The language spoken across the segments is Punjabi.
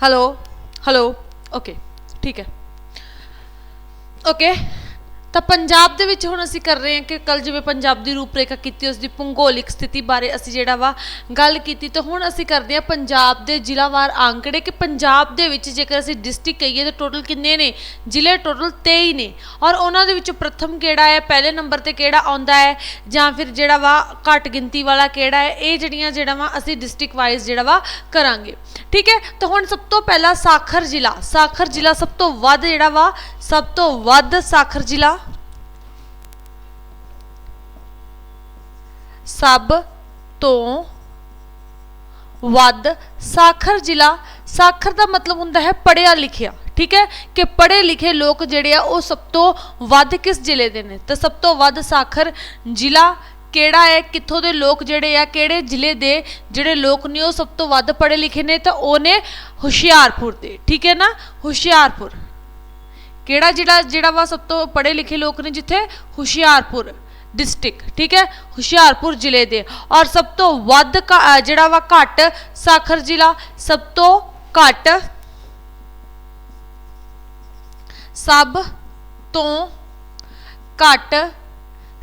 ਹੈਲੋ ਹੈਲੋ ਓਕੇ ਠੀਕ ਹੈ ਓਕੇ ਤਾਂ ਪੰਜਾਬ ਦੇ ਵਿੱਚ ਹੁਣ ਅਸੀਂ ਕਰ ਰਹੇ ਹਾਂ ਕਿ ਕੱਲ ਜਿਵੇਂ ਪੰਜਾਬ ਦੀ ਰੂਪਰੇਖਾ ਕੀਤੀ, ਉਸ ਦੀ ਭੂਗੋਲਿਕ ਸਥਿਤੀ ਬਾਰੇ ਅਸੀਂ ਜਿਹੜਾ ਵਾ ਗੱਲ ਕੀਤੀ। ਤਾਂ ਹੁਣ ਅਸੀਂ ਕਰਦੇ ਹਾਂ ਪੰਜਾਬ ਦੇ ਜ਼ਿਲ੍ਹਾਵਾਰ ਆંકੜੇ ਕਿ ਪੰਜਾਬ ਦੇ ਵਿੱਚ ਜੇਕਰ ਅਸੀਂ ਡਿਸਟ੍ਰਿਕਟ ਕਹੀਏ ਤਾਂ ਟੋਟਲ ਕਿੰਨੇ ਨੇ? ਜ਼ਿਲ੍ਹੇ ਟੋਟਲ 23 ਨੇ। ਔਰ ਉਹਨਾਂ ਦੇ ਵਿੱਚੋਂ ਪ੍ਰਥਮ ਕਿਹੜਾ ਹੈ, ਪਹਿਲੇ ਨੰਬਰ ਤੇ ਕਿਹੜਾ ਆਉਂਦਾ ਹੈ, ਜਾਂ ਫਿਰ ਜਿਹੜਾ ਵਾ ਘੱਟ ਗਿਣਤੀ ਵਾਲਾ ਕਿਹੜਾ ਹੈ, ਇਹ ਜਿਹੜੀਆਂ ਜਿਹੜਾ ਵਾ ਅਸੀਂ ਡਿਸਟ੍ਰਿਕਟ ਵਾਈਜ਼ ਜਿਹੜਾ ਵਾ ਕਰਾਂਗੇ। ਠੀਕ ਹੈ? ਤਾਂ ਹੁਣ ਸਭ ਤੋਂ ਪਹਿਲਾਂ ਸਾਖਰ ਜ਼ਿਲ੍ਹਾ। ਸਾਖਰ ਜ਼ਿਲ੍ਹਾ ਸਭ ਤੋਂ ਵੱਧ ਜਿਹੜਾ ਵਾ, ਸਭ ਤੋਂ ਵੱਧ ਸਾਖਰ ਜ਼ਿਲ੍ਹਾ ਸਭ ਤੋਂ ਵੱਧ ਸਾਖਰ ਜ਼ਿਲ੍ਹਾ, ਸਾਖਰ ਦਾ ਮਤਲਬ ਹੁੰਦਾ ਹੈ ਪੜਿਆ ਲਿਖਿਆ, ਠੀਕ ਹੈ? ਕਿ ਪੜ੍ਹੇ ਲਿਖੇ ਲੋਕ ਜਿਹੜੇ ਆ ਉਹ ਸਭ ਤੋਂ ਵੱਧ ਕਿਸ ਜ਼ਿਲ੍ਹੇ ਦੇ ਨੇ? ਤਾਂ ਸਭ ਤੋਂ ਵੱਧ ਸਾਖਰ ਜ਼ਿਲ੍ਹਾ ਕਿਹੜਾ ਹੈ? ਕਿੱਥੋਂ ਦੇ ਲੋਕ ਜਿਹੜੇ ਆ, ਕਿਹੜੇ ਜ਼ਿਲ੍ਹੇ ਦੇ ਜਿਹੜੇ ਲੋਕ ਨੇ ਉਹ ਸਭ ਤੋਂ ਵੱਧ ਪੜ੍ਹੇ ਲਿਖੇ ਨੇ? ਤਾਂ ਉਹ ਨੇ ਹੁਸ਼ਿਆਰਪੁਰ ਦੇ, ਠੀਕ ਹੈ ਨਾ? ਹੁਸ਼ਿਆਰਪੁਰ। ਕਿਹੜਾ ਜਿਹੜਾ ਜਿਹੜਾ ਵਾ ਸਭ ਤੋਂ ਪੜ੍ਹੇ ਲਿਖੇ ਲੋਕ ਨੇ ਜਿੱਥੇ? ਹੁਸ਼ਿਆਰਪੁਰ। ਡਿਸਟ੍ਰਿਕਟ ਠੀਕ ਹੈ ਹੁਸ਼ਿਆਰਪੁਰ ਜ਼ਿਲ੍ਹੇ ਦੇ ਔਰ ਸਭ ਤੋਂ ਵੱਧ ਘ- ਅਹ ਜਿਹੜਾ ਵਾ ਘੱਟ ਸਾਖਰ ਜ਼ਿਲ੍ਹਾ ਸਭ ਤੋਂ ਘੱਟ ਸਭ ਤੋਂ ਘੱਟ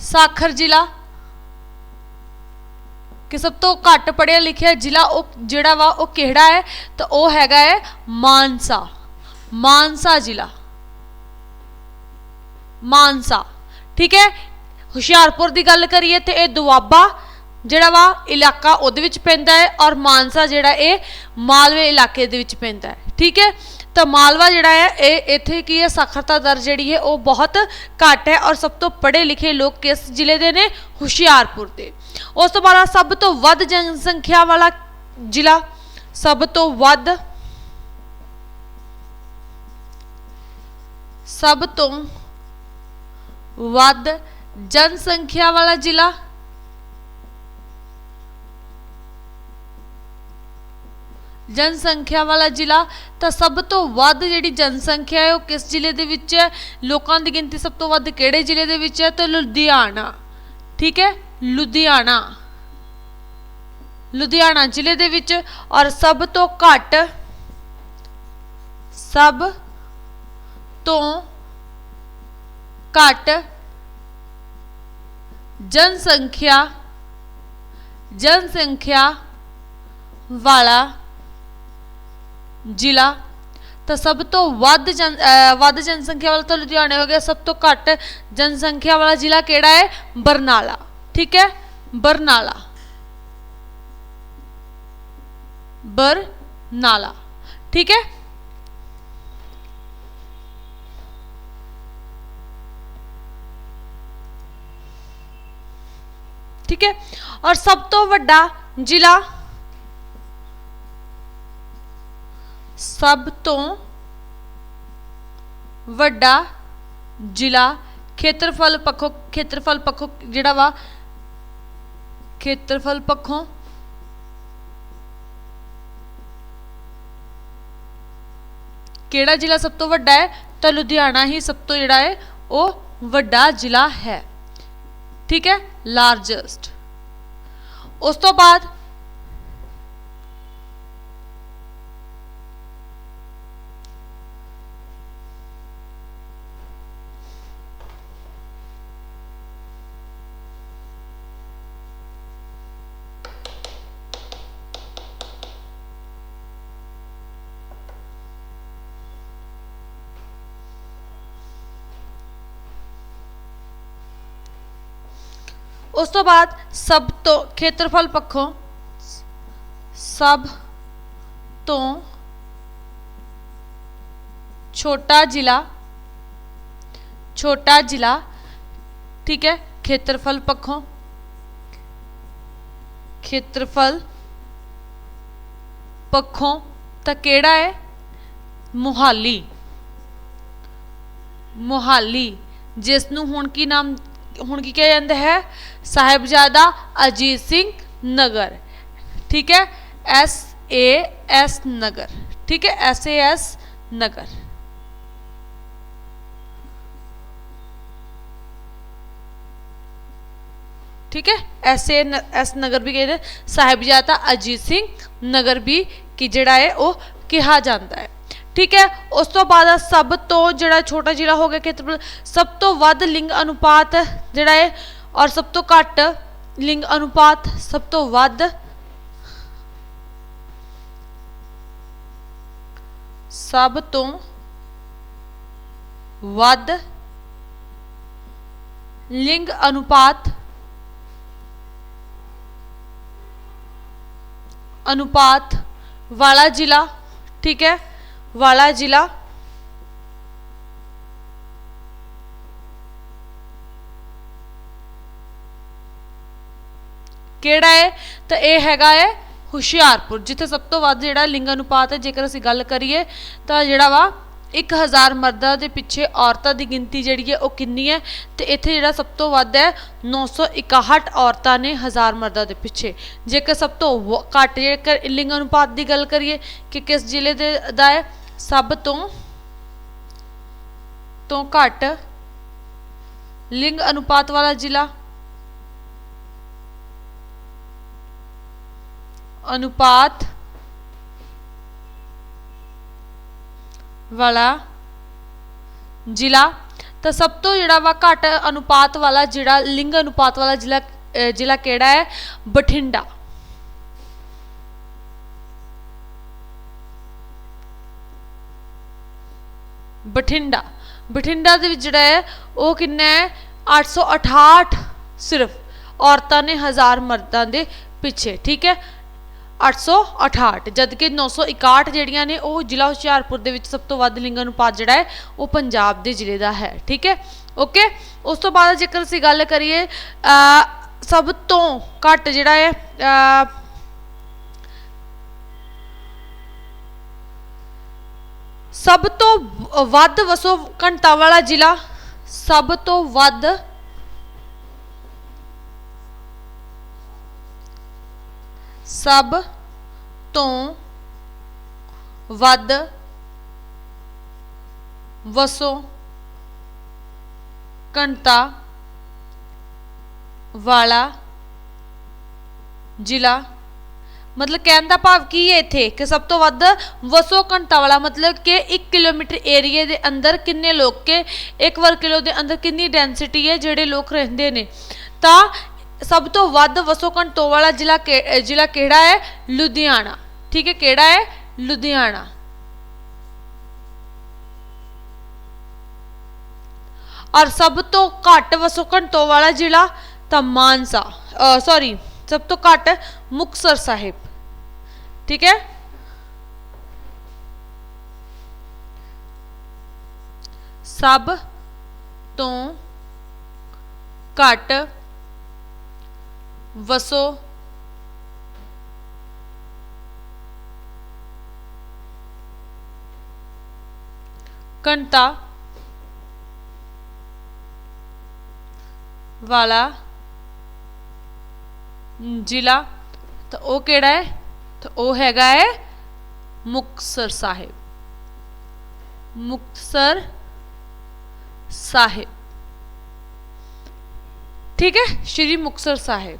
ਸਾਖਰ ਜ਼ਿਲ੍ਹਾ ਕਿ ਸਭ ਤੋਂ ਘੱਟ ਪੜਿਆ ਲਿਖਿਆ ਜ਼ਿਲ੍ਹਾ ਉਹ ਜਿਹੜਾ ਵਾ ਉਹ ਕਿਹੜਾ ਹੈ ਤਾਂ ਉਹ ਹੈਗਾ ਹੈ ਮਾਨਸਾ ਮਾਨਸਾ ਜ਼ਿਲ੍ਹਾ ਮਾਨਸਾ ਠੀਕ ਹੈ ਹੁਸ਼ਿਆਰਪੁਰ ਦੀ ਗੱਲ ਕਰੀਏ ਤੇ ਇਹ ਦੁਆਬਾ ਜਿਹੜਾ ਵਾ ਇਲਾਕਾ ਉਹਦੇ ਵਿੱਚ ਪੈਂਦਾ ਹੈ ਔਰ ਮਾਨਸਾ ਜਿਹੜਾ ਇਹ ਮਾਲਵੇ ਇਲਾਕੇ ਦੇ ਵਿੱਚ ਪੈਂਦਾ ਹੈ। ਠੀਕ ਹੈ? ਤਾਂ ਮਾਲਵਾ ਜਿਹੜਾ ਹੈ, ਇਹ ਇੱਥੇ ਕੀ ਹੈ? ਸਾਖਰਤਾ ਦਰ ਜਿਹੜੀ ਹੈ, ਉਹ ਬਹੁਤ ਘੱਟ ਹੈ ਔਰ ਸਭ ਤੋਂ ਪੜ੍ਹੇ ਲਿਖੇ ਲੋਕ ਕਿਸ ਜ਼ਿਲ੍ਹੇ ਦੇ ਨੇ? ਹੁਸ਼ਿਆਰਪੁਰ ਦੇ। ਉਸ ਤੋਂ ਬਾਅਦ ਸਭ ਤੋਂ ਵੱਧ ਜਨਸੰਖਿਆ ਵਾਲਾ ਜ਼ਿਲ੍ਹਾ, ਸਭ ਤੋਂ ਵੱਧ, ਸਭ ਤੋਂ ਵੱਧ ਜਨਸੰਖਿਆ ਵਾਲਾ ਜ਼ਿਲ੍ਹਾ ਜਨਸੰਖਿਆ ਵਾਲਾ ਜ਼ਿਲ੍ਹਾ ਤਾਂ ਸਭ ਤੋਂ ਵੱਧ ਜਿਹੜੀ ਜਨਸੰਖਿਆ ਹੈ ਉਹ ਕਿਸ ਜ਼ਿਲ੍ਹੇ ਦੇ ਵਿੱਚ ਹੈ ਲੋਕਾਂ ਦੀ ਗਿਣਤੀ ਸਭ ਤੋਂ ਵੱਧ ਕਿਹੜੇ ਜ਼ਿਲ੍ਹੇ ਦੇ ਵਿੱਚ ਹੈ ਤਾਂ ਲੁਧਿਆਣਾ ਠੀਕ ਹੈ ਲੁਧਿਆਣਾ ਲੁਧਿਆਣਾ ਜ਼ਿਲ੍ਹੇ ਦੇ ਵਿੱਚ ਔਰ ਸਭ ਤੋਂ ਘੱਟ ਸਭ ਤੋਂ ਘੱਟ ਜਨਸੰਖਿਆ ਜਨਸੰਖਿਆ ਵਾਲਾ ਜ਼ਿਲ੍ਹਾ ਤਾਂ ਸਭ ਤੋਂ ਵੱਧ ਜਨ ਅਹ ਵੱਧ ਜਨਸੰਖਿਆ ਵਾਲਾ ਤਾਂ ਲੁਧਿਆਣਾ ਹੋ ਗਿਆ ਸਭ ਤੋਂ ਘੱਟ ਜਨਸੰਖਿਆ ਵਾਲਾ ਜ਼ਿਲ੍ਹਾ ਕਿਹੜਾ ਹੈ ਬਰਨਾਲਾ ਠੀਕ ਹੈ ਬਰਨਾਲਾ ਬਰਨਾਲਾ ਠੀਕ ਹੈ ਠੀਕ ਹੈ ਔਰ ਸਭ ਤੋਂ ਵੱਡਾ ਜ਼ਿਲ੍ਹਾ ਸਭ ਤੋਂ ਵੱਡਾ ਜ਼ਿਲ੍ਹਾ ਖੇਤਰਫਲ ਪੱਖੋਂ ਖੇਤਰਫਲ ਪੱਖੋਂ ਜਿਹੜਾ ਵਾ ਖੇਤਰਫਲ ਪੱਖੋਂ ਕਿਹੜਾ ਜ਼ਿਲ੍ਹਾ ਸਭ ਤੋਂ ਵੱਡਾ ਹੈ ਤਾਂ ਲੁਧਿਆਣਾ ਹੀ ਸਭ ਤੋਂ ਜਿਹੜਾ ਹੈ ਉਹ ਵੱਡਾ ਜ਼ਿਲ੍ਹਾ ਹੈ ਠੀਕ ਹੈ ਲਾਰਜੈਸਟ ਉਸ ਤੋਂ ਬਾਅਦ ਉਸ ਤੋਂ ਬਾਅਦ ਸਭ ਤੋਂ ਖੇਤਰਫਲ ਪੱਖੋਂ ਸਭ ਤੋਂ ਛੋਟਾ ਜ਼ਿਲ੍ਹਾ ਛੋਟਾ ਜ਼ਿਲ੍ਹਾ, ਠੀਕ ਹੈ, ਖੇਤਰਫਲ ਪੱਖੋਂ ਖੇਤਰਫਲ ਪੱਖੋਂ ਤਾਂ ਕਿਹੜਾ ਹੈ? ਮੁਹਾਲੀ। ਮੁਹਾਲੀ ਜਿਸ ਨੂੰ ਹੁਣ ਕੀ ਨਾਮ ਹੁਣ ਕੀ ਕਿਹਾ ਜਾਂਦਾ ਹੈ? ਸਾਹਿਬਜ਼ਾਦਾ ਅਜੀਤ ਸਿੰਘ ਨਗਰ। ਠੀਕ ਹੈ? S A S Nagar. ਠੀਕ ਹੈ? S A S Nagar. ਠੀਕ ਹੈ? ਐਸੇ ਐਸ ਨਗਰ ਵੀ ਕਹਿੰਦੇ ਸਾਹਿਬਜ਼ਾਦਾ ਅਜੀਤ ਸਿੰਘ ਨਗਰ ਵੀ ਕਿ ਜਿਹੜਾ ਹੈ ਉਹ ਕਿਹਾ ਜਾਂਦਾ ਹੈ। ਠੀਕ ਹੈ ਉਸ ਤੋਂ ਬਾਅਦ ਆ ਸਭ ਤੋਂ ਜਿਹੜਾ ਛੋਟਾ ਜ਼ਿਲ੍ਹਾ ਹੋ ਗਿਆ ਖੇਤਰਫਲ ਸਭ ਤੋਂ ਵੱਧ ਲਿੰਗ ਅਨੁਪਾਤ ਜਿਹੜਾ ਹੈ ਔਰ ਸਭ ਤੋਂ ਘੱਟ ਲਿੰਗ ਅਨੁਪਾਤ ਸਭ ਤੋਂ ਵੱਧ ਸਭ ਤੋਂ ਵੱਧ ਲਿੰਗ ਅਨੁਪਾਤ ਅਨੁਪਾਤ ਵਾਲਾ ਜ਼ਿਲ੍ਹਾ ਠੀਕ ਹੈ ਵਾਲਾ ਜ਼ਿਲ੍ਹਾ? ਕਿਹੜਾ ਹੈ? ਤਾਂ ਇਹ ਹੈਗਾ ਹੈ ਹੁਸ਼ਿਆਰਪੁਰ, ਜਿੱਥੇ ਸਭ ਤੋਂ ਵੱਧ ਜਿਹੜਾ ਲਿੰਗ ਅਨੁਪਾਤ ਹੈ, ਜੇਕਰ ਅਸੀਂ ਗੱਲ ਕਰੀਏ ਤਾਂ ਜਿਹੜਾ ਵਾ 1000 ਮਰਦਾਂ ਦੇ ਪਿੱਛੇ ਔਰਤਾਂ ਦੀ ਗਿਣਤੀ ਜਿਹੜੀ ਹੈ ਉਹ ਕਿੰਨੀ ਹੈ? ਤੇ ਇੱਥੇ ਜਿਹੜਾ ਸਭ ਤੋਂ ਵੱਧ ਹੈ 961 ਔਰਤਾਂ ਨੇ 1000 ਮਰਦਾਂ ਦੇ ਪਿੱਛੇ। ਜੇਕਰ ਸਭ ਤੋਂ ਘੱਟ ਜੇਕਰ ਲਿੰਗ ਅਨੁਪਾਤ ਦੀ ਗੱਲ ਕਰੀਏ ਕਿ ਕਿਸ ਜ਼ਿਲ੍ਹੇ ਦੇ ਦਾ ਹੈ? ਸਭ ਤੋਂ ਤੋਂ ਘੱਟ ਲਿੰਗ ਅਨੁਪਾਤ ਵਾਲਾ ਜ਼ਿਲ੍ਹਾ? ਅਨੁਪਾਤ ਵਾਲਾ ਜ਼ਿਲ੍ਹਾ। ਤਾਂ ਸਭ ਤੋਂ ਜਿਹੜਾ ਵਾ ਘੱਟ ਅਨੁਪਾਤ ਵਾਲਾ ਜਿਹੜਾ ਲਿੰਗ ਅਨੁਪਾਤ ਵਾਲਾ ਜ਼ਿਲ੍ਹਾ ਜ਼ਿਲ੍ਹਾ ਕਿਹੜਾ ਹੈ? ਬਠਿੰਡਾ। ਬਠਿੰਡਾ। ਬਠਿੰਡਾ ਦੇ ਵਿੱਚ ਜਿਹੜਾ ਹੈ, ਉਹ ਕਿੰਨਾ ਹੈ? 868 ਸਿਰਫ ਔਰਤਾਂ ਨੇ ਹਜ਼ਾਰ ਮਰਦਾਂ ਦੇ ਪਿੱਛੇ, ਠੀਕ ਹੈ? 868 ਜਦਕਿ 961 ਜਿਹੜੀਆਂ ਨੇ, ਉਹ ਜ਼ਿਲ੍ਹਾ ਹੁਸ਼ਿਆਰਪੁਰ ਦੇ ਵਿੱਚ ਸਭ ਤੋਂ ਵੱਧ ਲਿੰਗ ਅਨੁਪਾਤ ਜਿਹੜਾ ਹੈ, ਉਹ ਪੰਜਾਬ ਦੇ ਜ਼ਿਲ੍ਹੇ ਦਾ ਹੈ, ਠੀਕ ਹੈ? ਓਕੇ? ਉਸ ਤੋਂ ਬਾਅਦ ਜੇਕਰ ਅਸੀਂ ਗੱਲ ਕਰੀਏ ਸਭ ਤੋਂ ਘੱਟ ਜਿਹੜਾ ਹੈ ਸਭ ਤੋਂ ਵ- ਵੱਧ ਵਸੋਂ ਘੰਟਾ ਵਾਲਾ ਜ਼ਿਲ੍ਹਾ ਸਭ ਤੋਂ ਵੱਧ ਸਭ ਤੋਂ ਵੱਧ ਵਸੋਂ ਘੰਟਾ ਵਾਲਾ ਜ਼ਿਲ੍ਹਾ ਮਤਲਬ ਕਹਿਣ ਦਾ ਭਾਵ ਕੀ ਹੈ ਇੱਥੇ? ਕਿ ਸਭ ਤੋਂ ਵੱਧ ਵਸੋਂ ਘੰਟਾ ਵਾਲਾ ਮਤਲਬ ਕਿ 1 ਕਿਲੋਮੀਟਰ ਏਰੀਏ ਦੇ ਅੰਦਰ ਕਿੰਨੇ ਲੋਕ ਕੇ? 1 ਵਰਗ ਕਿਲੋ ਦੇ ਅੰਦਰ ਕਿੰਨੀ ਡੈਂਸਿਟੀ ਹੈ ਜਿਹੜੇ ਲੋਕ ਰਹਿੰਦੇ ਨੇ? ਤਾਂ ਸਭ ਤੋਂ ਵੱਧ ਵਸੋਂ ਘੰਟੋ ਵਾਲਾ ਜ਼ਿਲ੍ਹਾ ਜ਼ਿਲ੍ਹਾ ਕਿਹੜਾ ਹੈ? ਲੁਧਿਆਣਾ। ਠੀਕ ਹੈ, ਕਿਹੜਾ ਹੈ? ਲੁਧਿਆਣਾ। ਔਰ ਸਭ ਤੋਂ ਘੱਟ ਵਸੋਂ ਘੰਟੋ ਵਾਲਾ ਜ਼ਿਲ੍ਹਾ ਤਾਂ ਮਾਨਸਾ। ਸੌਰੀ ਸਭ ਤੋਂ ਘੱਟ ਮੁਕਤਸਰ ਸਾਹਿਬ ਠੀਕ ਹੈ ਸਭ ਤੋਂ ਘੱਟ ਵਸੋਂ ਘੰਟਾ ਵਾਲਾ ਜ਼ਿਲ੍ਹਾ, ਤਾਂ ਉਹ ਕਿਹੜਾ ਹੈ? ਤਾਂ ਉਹ ਹੈਗਾ ਹੈ ਮੁਕਤਸਰ ਸਾਹਿਬ। ਮੁਕਤਸਰ ਸਾਹਿਬ। ਠੀਕ ਹੈ? ਸ਼੍ਰੀ ਮੁਕਤਸਰ ਸਾਹਿਬ।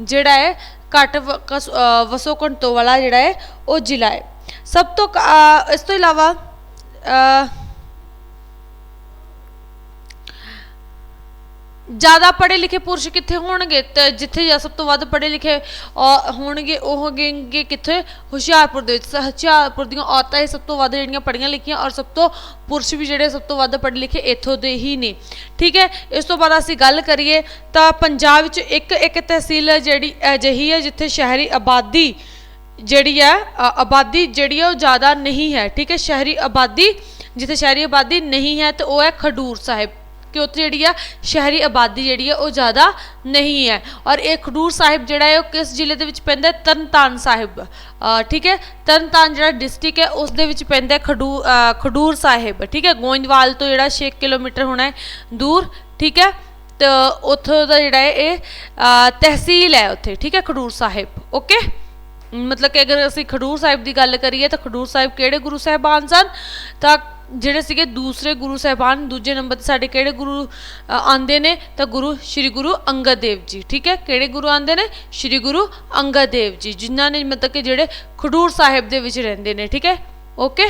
ਜਿਹੜਾ ਹੈ ਘੱਟ ਵ- ਕਸ- ਅਹ ਵਸੋਂ ਵਾਲਾ ਜਿਹੜਾ ਹੈ, ਉਹ ਜ਼ਿਲ੍ਹਾ ਹੈ। ਸਭ ਤੋਂ ਕ- ਇਸ ਤੋਂ ਇਲਾਵਾ ਜ਼ਿਆਦਾ ਪੜ੍ਹੇ ਲਿਖੇ ਪੁਰਸ਼ ਕਿੱਥੇ ਹੋਣਗੇ? ਤੇ ਜਿੱਥੇ ਜਾਂ ਸਭ ਤੋਂ ਵੱਧ ਪੜ੍ਹੇ ਲਿਖੇ ਔ- ਹੋਣਗੇ ਉਹ ਹੋਣਗੇ ਕਿੱਥੇ? ਹੁਸ਼ਿਆਰਪੁਰ ਦੇ ਵਿੱਚ। ਸ- ਹੁਸ਼ਿਆਰਪੁਰ ਦੀਆਂ ਔਰਤਾਂ ਹੀ ਸਭ ਤੋਂ ਵੱਧ ਜਿਹੜੀਆਂ ਪੜ੍ਹੀਆਂ ਲਿਖੀਆਂ ਔਰ ਸਭ ਤੋਂ ਪੁਰਸ਼ ਵੀ ਜਿਹੜੇ ਸਭ ਤੋਂ ਵੱਧ ਪੜ੍ਹੇ ਲਿਖੇ ਇੱਥੋਂ ਦੇ ਹੀ ਨੇ। ਠੀਕ ਹੈ? ਇਸ ਤੋਂ ਬਾਅਦ ਅਸੀਂ ਗੱਲ ਕਰੀਏ ਤਾਂ ਪੰਜਾਬ ਵਿੱਚ ਇੱਕ ਇੱਕ ਤਹਿਸੀਲ ਹੈ ਜਿਹੜੀ ਅਜਿਹੀ ਹੈ ਜਿੱਥੇ ਸ਼ਹਿਰੀ ਆਬਾਦੀ ਜਿਹੜੀ ਹੈ ਅ, ਆਬਾਦੀ ਜਿਹੜੀ ਹੈ ਉਹ ਜ਼ਿਆਦਾ ਨਹੀਂ ਹੈ। ਠੀਕ ਹੈ? ਸ਼ਹਿਰੀ ਆਬਾਦੀ ਜਿੱਥੇ ਸ਼ਹਿਰੀ ਆਬਾਦੀ ਨਹੀਂ ਹੈ ਤੇ ਉਹ ਹੈ ਖਡੂਰ ਸਾਹਿਬ। ਕਿ ਉੱਥੇ ਜਿਹੜੀ ਆ ਸ਼ਹਿਰੀ ਆਬਾਦੀ ਜਿਹੜੀ ਹੈ ਉਹ ਜ਼ਿਆਦਾ ਨਹੀਂ ਹੈ। ਔਰ ਇਹ ਖਡੂਰ ਸਾਹਿਬ ਜਿਹੜਾ ਹੈ ਉਹ ਕਿਸ ਜ਼ਿਲ੍ਹੇ ਦੇ ਵਿੱਚ ਪੈਂਦਾ ਹੈ? ਤਰਨਤਾਰਨ ਸਾਹਿਬ। ਠੀਕ ਹੈ? ਤਰਨਤਾਰਨ ਜਿਹੜਾ ਡਿਸਟ੍ਰਿਕਟ ਹੈ, ਉਸ ਦੇ ਵਿੱਚ ਪੈਂਦਾ ਹੈ ਖਡੂ ਖਡੂਰ ਸਾਹਿਬ। ਠੀਕ ਹੈ? ਗੋਇੰਦਵਾਲ ਤੋਂ ਜਿਹੜਾ 6 ਕਿਲੋਮੀਟਰ ਹੋਣਾ ਹੈ ਦੂਰ। ਠੀਕ ਹੈ? ਤੇ ਉੱਥੋਂ ਦਾ ਜਿਹੜਾ ਹੈ ਇਹ ਤਹਿਸੀਲ ਹੈ ਉੱਥੇ। ਠੀਕ ਹੈ? ਖਡੂਰ ਸਾਹਿਬ। ਓਕੇ? ਮਤਲਬ ਕਿ ਅਗਰ ਅਸੀਂ ਖਡੂਰ ਸਾਹਿਬ ਦੀ ਗੱਲ ਕਰੀਏ ਤਾਂ ਖਡੂਰ ਸਾਹਿਬ ਕਿਹੜੇ ਗੁਰੂ ਸਾਹਿਬਾਨ ਸਨ? ਤਾਂ ਜਿਹੜੇ ਸੀਗੇ ਦੂਸਰੇ ਗੁਰੂ ਸਾਹਿਬਾਨ ਦੂਜੇ ਨੰਬਰ ਤੇ ਸਾਡੇ ਕਿਹੜੇ ਗੁਰੂ ਅ, ਆਉਂਦੇ ਨੇ? ਤਾਂ ਗੁਰੂ ਸ੍ਰੀ ਗੁਰੂ ਅੰਗਦ ਦੇਵ ਜੀ ਠੀਕ ਹੈ? ਕਿਹੜੇ ਗੁਰੂ ਆਉਂਦੇ ਨੇ? ਸ੍ਰੀ ਗੁਰੂ ਅੰਗਦ ਦੇਵ ਜੀ ਜਿਨ੍ਹਾਂ ਨੇ ਮਤਲਬ ਕਿ ਜਿਹੜੇ ਖਡੂਰ ਸਾਹਿਬ ਦੇ ਵਿੱਚ ਰਹਿੰਦੇ ਨੇ ਠੀਕ ਹੈ? ਓਕੇ